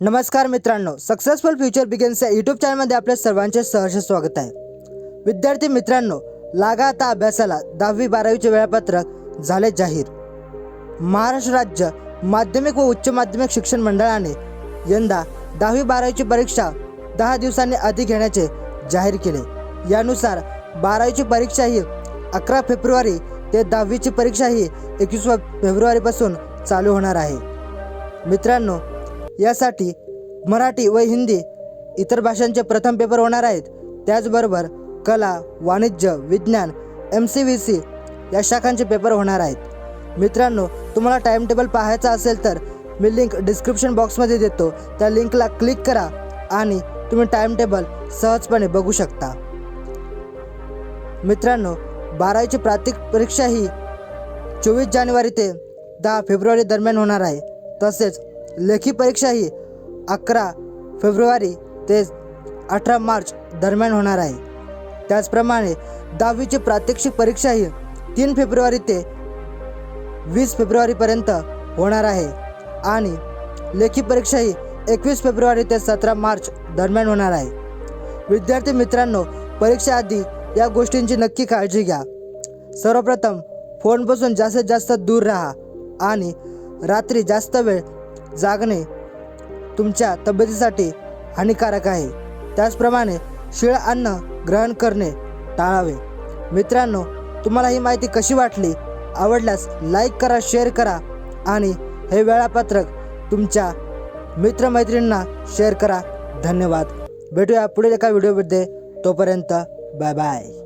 नमस्कार मित्रांनो successful future begins या यूट्यूब चॅनलमध्ये आपल्या सर्वांचे सहर्ष स्वागत आहे. विद्यार्थी मित्रांनो लागा आता अभ्यासाला दहावी बारावीचे वेळापत्रक झाले जाहीर. महाराष्ट्र राज्य माध्यमिक व उच्च माध्यमिक शिक्षण मंडळाने यंदा दहावी बारावीची परीक्षा दहा दिवसांनी आधी घेण्याचे जाहीर केले. यानुसार बारावीची परीक्षा ही अकरा फेब्रुवारी ते दहावीची परीक्षा ही एकवीस फेब्रुवारीपासून चालू होणार आहे. मित्रांनो यासाठी मराठी व हिंदी इतर भाषांचे प्रथम पेपर होणार आहेत. त्याचबरोबर कला वाणिज्य विज्ञान एम सी व्ही सी या शाखांचे पेपर होणार आहेत. मित्रांनो तुम्हाला टाईम टेबल पाहायचा असेल तर मी लिंक डिस्क्रिप्शन बॉक्समध्ये देतो. त्या लिंकला क्लिक करा आणि तुम्ही टाईम टेबल सहजपणे बघू शकता. मित्रांनो बारावीची प्रातिक परीक्षा ही चोवीस जानेवारी ते दहा फेब्रुवारी दरम्यान होणार आहे. तसेच लेखी परीक्षा ही अकरा फेब्रुवारी ते अठरा मार्च दरम्यान होणार आहे. त्याचप्रमाणे दहावीची प्रात्यक्षिक परीक्षा ही तीन फेब्रुवारी ते वीस फेब्रुवारीपर्यंत होणार आहे आणि लेखी परीक्षा ही एकवीस फेब्रुवारी ते सतरा मार्च दरम्यान होणार आहे. विद्यार्थी मित्रांनो परीक्षा आधी या गोष्टींची नक्की काळजी घ्या. सर्वप्रथम फोनपासून जास्तीत जास्त दूर राहा आणि रात्री जास्त वेळ जागणे तुमच्या तब्येतीसाठी हानिकारक आहे. त्याचप्रमाणे शिळ अन्न ग्रहण करणे टाळावे. मित्रांनो तुम्हाला ही माहिती कशी वाटली? आवडल्यास लाईक करा शेअर करा आणि हे वेळापत्रक तुमच्या मित्रमैत्रिणींना शेअर करा. धन्यवाद. भेटूया पुढील एका व्हिडिओमध्ये. तोपर्यंत बाय बाय.